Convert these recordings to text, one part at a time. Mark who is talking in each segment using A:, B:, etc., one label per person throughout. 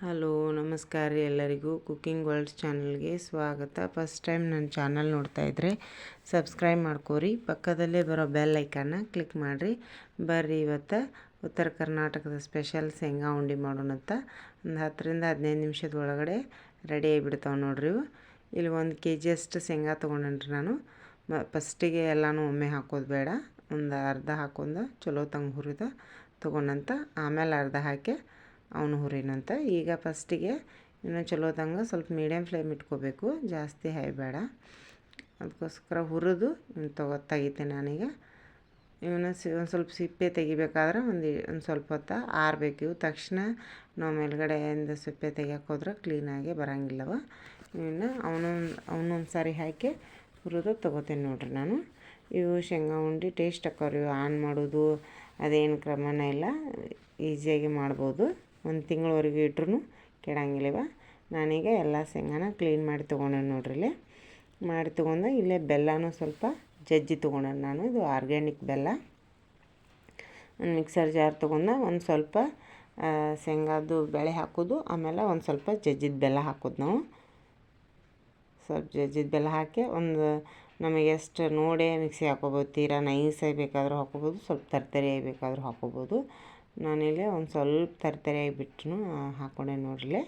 A: Hello, ನಮಸ್ಕಾರ ರೀ ಎಲ್ಲರಿಗೂ. ಕುಕ್ಕಿಂಗ್ ವರ್ಲ್ಡ್ ಚಾನಲ್ಗೆ ಸ್ವಾಗತ. ಫಸ್ಟ್ ಟೈಮ್ ನನ್ನ ಚಾನಲ್ ನೋಡ್ತಾ ಇದ್ದರೆ ಸಬ್ಸ್ಕ್ರೈಬ್ ಮಾಡ್ಕೋರಿ. ಪಕ್ಕದಲ್ಲೇ ಬರೋ ಬೆಲ್ ಐಕಾನ ಕ್ಲಿಕ್ ಮಾಡಿರಿ. ಬರ್ರಿ ಇವತ್ತು ಉತ್ತರ ಕರ್ನಾಟಕದ ಸ್ಪೆಷಲ್ ಶೇಂಗಾ ಉಂಡಿ ಮಾಡೋಣಂತ ಒಂದು ಹತ್ತರಿಂದ ಹದಿನೈದು ನಿಮಿಷದ ಒಳಗಡೆ ರೆಡಿ ಆಗಿಬಿಡ್ತಾವೆ ನೋಡ್ರಿ ಇವು. ಇಲ್ಲಿ ಒಂದು ಕೆ ಜಿಯಷ್ಟು ಶೇಂಗಾ ತೊಗೊಂಡೇನ್ರಿ ನಾನು. ಮ ಫಸ್ಟಿಗೆ ಎಲ್ಲನೂ ಒಮ್ಮೆ ಹಾಕೋದು ಬೇಡ. ಒಂದು ಅರ್ಧ ಹಾಕೊಂಡು ಚಲೋ ತಂಗೆ ಹುರಿದು ತೊಗೊಂಡಂತ ಆಮೇಲೆ ಅರ್ಧ ಹಾಕಿ ಅವನು ಹುರಿನಂತ ಈಗ ಫಸ್ಟಿಗೆ ಇನ್ನು ಚಲೋದಂಗೆ ಸ್ವಲ್ಪ ಮೀಡಿಯಮ್ ಫ್ಲೇಮ್ ಇಟ್ಕೋಬೇಕು. ಜಾಸ್ತಿ ಹೈ ಬೇಡ. ಅದಕ್ಕೋಸ್ಕರ ಹುರಿದು ತಗೋ ತೆಗಿತೆ ನಾನೀಗ. ಇವನ್ನ ಸಿ ಒಂದು ಸ್ವಲ್ಪ ಸಿಪ್ಪೆ ತೆಗಿಬೇಕಾದ್ರೆ ಒಂದು ಒಂದು ಸ್ವಲ್ಪ ಹೊತ್ತು ಆರಬೇಕು. ಇವು ತಕ್ಷಣ ನಾವು ಮೇಲ್ಗಡೆಯಿಂದ ಸಿಪ್ಪೆ ತೆಗಿಯೋಕೆ ಹೋದ್ರೆ ಕ್ಲೀನಾಗಿ ಬರೋಂಗಿಲ್ಲವ. ಇವನ್ನ ಅವನು ಅವನೊಂದು ಸಾರಿ ಹಾಕಿ ಹುರಿದು ತೊಗೋತೀನಿ ನೋಡ್ರಿ ನಾನು. ಇವು ಶೇಂಗಾ ಉಂಡೆ ಟೇಸ್ಟ್ ಹಾಕೋರಿ ಆನ್ ಮಾಡೋದು, ಅದೇನು ಕ್ರಮನೇ ಇಲ್ಲ. ಈಸಿಯಾಗಿ ಮಾಡ್ಬೋದು. ಒಂದು ತಿಂಗಳವರೆಗೂ ಇಟ್ರೂ ಕೆಡಂಗಿಲ್ಲವ ನಾನೀಗ ಎಲ್ಲ ಶೇಂಗಾನ ಕ್ಲೀನ್ ಮಾಡಿ ತೊಗೊಂಡೆ ನೋಡ್ರಿ ಇಲ್ಲಿ. ಮಾಡಿ ತೊಗೊಂಡು ಇಲ್ಲೇ ಬೆಲ್ಲನೂ ಸ್ವಲ್ಪ ಜಜ್ಜಿ ತೊಗೊಂಡೆ ನಾನು. ಇದು ಆರ್ಗ್ಯಾನಿಕ್ ಬೆಲ್ಲ. ಒಂದು ಮಿಕ್ಸರ್ ಜಾರ್ ತೊಗೊಂಡು ಒಂದು ಸ್ವಲ್ಪ ಶೇಂಗಾದು ಬೆಳೆ ಹಾಕೋದು, ಆಮೇಲೆ ಒಂದು ಸ್ವಲ್ಪ ಜಜ್ಜಿದ ಬೆಲ್ಲ ಹಾಕೋದು ನಾವು. ಸ್ವಲ್ಪ ಜಜ್ಜಿದ ಬೆಲ್ಲ ಹಾಕಿ ಒಂದು ನಮಗೆ ಎಷ್ಟು ನೋಡಿ ಮಿಕ್ಸಿ ಹಾಕೋಬೋದು, ತೀರಾ ನೈಸಾಗಿ ಬೇಕಾದರೂ ಹಾಕೋಬೋದು, ಸ್ವಲ್ಪ ತರ್ತರಿಯಾಗಿ ಬೇಕಾದರೂ ಹಾಕೋಬೋದು. ನಾನಿಲ್ಲಿ ಒಂದು ಸ್ವಲ್ಪ ತರ್ತರಿ ಬಿಟ್ಟು ಹಾಕ್ಕೊಂಡೆ ನೋಡ್ರಿ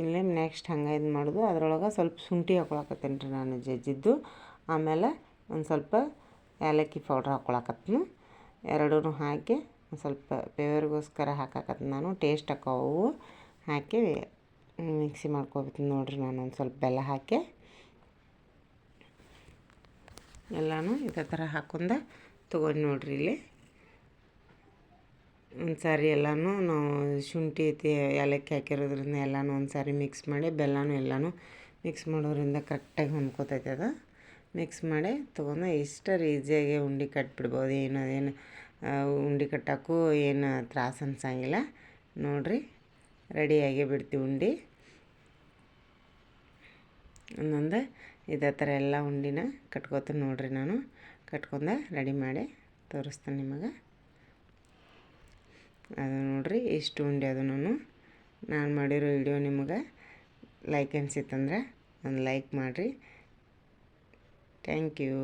A: ಇಲ್ಲೇ ನೆಕ್ಸ್ಟ್ ಹಂಗೆ ಇದು ಮಾಡೋದು, ಅದರೊಳಗೆ ಸ್ವಲ್ಪ ಶುಂಠಿ ಹಾಕೊಳಕತ್ತೇನೆ ರೀ ನಾನು ಜಜ್ಜಿದ್ದು. ಆಮೇಲೆ ಒಂದು ಸ್ವಲ್ಪ ಏಲಕ್ಕಿ ಪೌಡ್ರ್ ಹಾಕ್ಕೊಳಕತ್ತೀನಿ ಎರಡೂ ಹಾಕಿ ಒಂದು ಸ್ವಲ್ಪ ಪೇವರ್ಗೋಸ್ಕರ ಹಾಕಾಕತ್ತೀನಿ ನಾನು. ಟೇಸ್ಟ್ ಹಾಕೋವು, ಹಾಕಿ ಮಿಕ್ಸಿ ಮಾಡ್ಕೊಬಿಡ್ತೀನಿ ನೋಡಿರಿ ನಾನು ಒಂದು ಸ್ವಲ್ಪ ಬೆಲ್ಲ ಹಾಕಿ. ಎಲ್ಲನೂ ಇದೇ ಥರ ಹಾಕೊಂಡೆ ತೊಗೊಂಡು ನೋಡ್ರಿ ಇಲ್ಲಿ. ಒಂದು ಸಾರಿ ಎಲ್ಲನೂ ನಾವು ಶುಂಠಿ ಐತಿ ಏಲಕ್ಕಿ ಹಾಕಿರೋದ್ರಿಂದ ಎಲ್ಲನೂ ಒಂದು ಸಾರಿ ಮಿಕ್ಸ್ ಮಾಡಿ, ಬೆಲ್ಲನೂ ಎಲ್ಲನೂ ಮಿಕ್ಸ್ ಮಾಡೋದ್ರಿಂದ ಕರೆಕ್ಟಾಗಿ ಹೊಂದ್ಕೋತೈತೆ ಅದು. ಮಿಕ್ಸ್ ಮಾಡಿ ತೊಗೊಂಡು ಇಷ್ಟರ ಈಸಿಯಾಗಿ ಉಂಡೆ ಕಟ್ಬಿಡ್ಬೋದು, ಏನು ಏನು ಉಂಡೆ ಕಟ್ಟೋಕ್ಕೂ ಏನು ತ್ರಾಸ ಅನ್ಸಂಗಿಲ್ಲ. ನೋಡಿರಿ ರೆಡಿಯಾಗಿ ಬಿಡ್ತೀವಿ ಉಂಡೆ. ಒಂದೊಂದು ಇದೇ ಥರ ಎಲ್ಲ ಉಂಡಿನ ಕಟ್ಕೋತೀನಿ ನೋಡಿರಿ ನಾನು. ಕಟ್ಕೊಂಡೆ ರೆಡಿ ಮಾಡಿ ತೋರಿಸ್ತೀನಿ ನಿಮಗೆ. ಅದು ನೋಡಿರಿ, ಇಷ್ಟು ಉಂಡೆ ಅದು ನಾನು. ನಾನು ಮಾಡಿರೋ ವಿಡಿಯೋ ನಿಮಗೆ ಲೈಕ್ ಅನ್ಸಿತ್ತಂದ್ರೆ ಒಂದು ಲೈಕ್ ಮಾಡಿರಿ. Thank you